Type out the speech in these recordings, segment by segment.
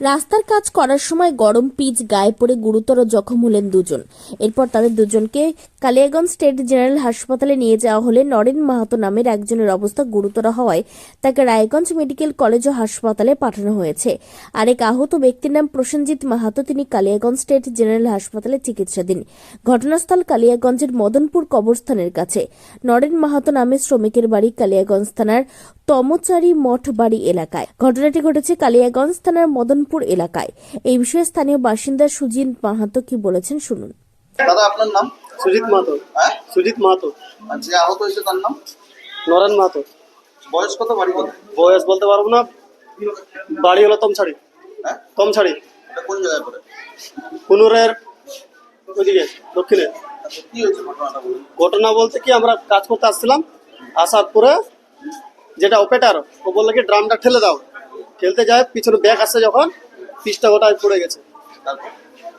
রাস্তার কাজ করার সময় গরম পিচ গায়ে পড়ে গুরুতর জখম হলেন দুজন। এরপর তাদের দুজনকে কালিয়াগঞ্জ স্টেট জেনারেল হাসপাতালে নিয়ে যাওয়া হলে নরেন মাহাতো নামের একজনের অবস্থা গুরুতর হওয়ায় তাকে রায়গঞ্জ মেডিকেল কলেজ ও হাসপাতালে পাঠানো হয়েছে। আরেক আহত ব্যক্তির নাম প্রসেনজিৎ মাহাতো, তিনি কালিয়াগঞ্জ স্টেট জেনারেল হাসপাতালে চিকিৎসাধীন। ঘটনাস্থল কালিয়াগঞ্জের মদনপুর কবরস্থানের কাছে। নরেন মাহাতো নামে শ্রমিকের বাড়ি কালিয়াগঞ্জ থানার তমচারি মঠ বাড়ি এলাকায়। ঘটনাটি ঘটেছে কালিয়াগঞ্জ থানার মদনপুর এলাকায়। এই বিষয়ে স্থানীয় বাসিন্দা সুজিত মাহাতো কি বলেছেন শুনুন। দাদা আপনার নাম? সুজিত মাহাতো। হ্যাঁ? সুজিত মাহাতো। আর যে আহত হয়েছে তার নাম? নরেন মাহাতো। বয়স কত? বাড়ি কত বয়স বলতে পারব না। বাড়ি হলো তমছাড়ি হ্যাঁ? তমছাড়ি এটা কোন জায়গায় পড়ে? কুনুরের ওইদিকে দক্ষিণে। আচ্ছা কি হয়েছে ঘটনাটা বলুন? ঘটনা বলতে কি আমরা কাজ করতে আসছিলাম আসার পরে যেটা অপারেটার ও বলল কি ড্রামটা ঠেলে দাও। ঠেলতে যায় পিছনে ব্যাগ আসছে যখন পিসটা গোটায় পড়ে গেছে। তারপর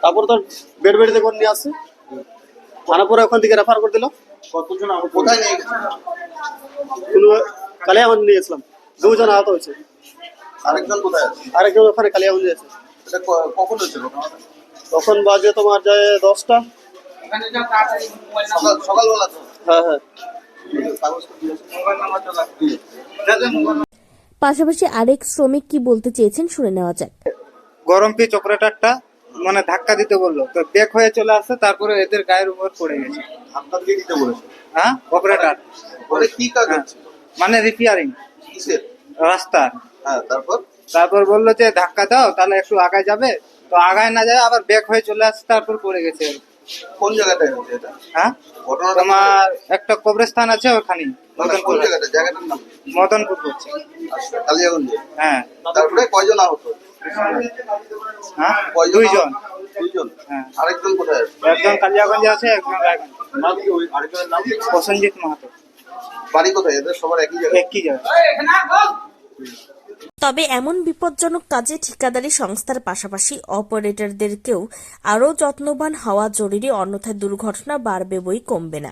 তারপর তো বেড বেডিতে করে নিয়ে আসছে। থানা পরে ওখান থেকে রেফার করে দিল। কতজন কোথায় নিয়ে কোনো কালিয়াগঞ্জ নিয়ে গেছিলাম দুজন আহত হয়েছে। আরেকজন কোথায় আছে? আরেকজন ওখানে কালিয়াগঞ্জ আছে। কখন হয়েছে তখন বাজে তোমার যায় দশটা। সকালবেলা হ্যাঁ হ্যাঁ। পাশাপাশি আরেক শ্রমিক কি বলতে চেয়েছেন শুনে নেওয়া যাক। গরম পিচ অপারেটরটা মানে ধাক্কা দিতে বলল। তো বেক হয়ে চলে আসছে তারপরে এদের গায়ের উপর পড়ে গেছে। আপনার দিয়ে দিতে বলেছে? হ্যাঁ? অপারেটর বলে কি কাজ হ্যাঁ। হচ্ছে? মানে রিপেয়ারিং কিসের? রাস্তার হ্যাঁ তারপর? তারপর বলল যে ধাক্কা দাও তাহলে একটু আগায় যাবে। তো আগায় না যায় আবার বেক হয়ে চলে আসছে তারপর পড়ে গেছে। কোন জায়গাটায় হচ্ছে এটা? হ্যাঁ? ঘটনাটা তোমার একটা কবরস্থান আছে ওখানে মদনপুর জায়গাটা? জায়গাটার নাম? মদনপুর করছে আচ্ছা কালিয়াগঞ্জে? হ্যাঁ। তারপরে কয়জন আহত? হ্যাঁ? দুইজন। দুইজন? হ্যাঁ। আরেকজন কোথায় আছে? একজন কালিয়াগঞ্জে আছে একজন নাম কি ওই আরেকজনের নাম প্রসেনজিৎ মাহাতো। বাড়ি কোথায়? এদের সবার একই জায়গায়? একই জায়গা তবে এমন বিপজ্জনক কাজে ঠিকাদারি সংস্থার পাশাপাশি অপারেটরদেরকেও আরও যত্নবান হওয়া জরুরি, অন্যথায় দুর্ঘটনা বাড়বে বই কমবে না।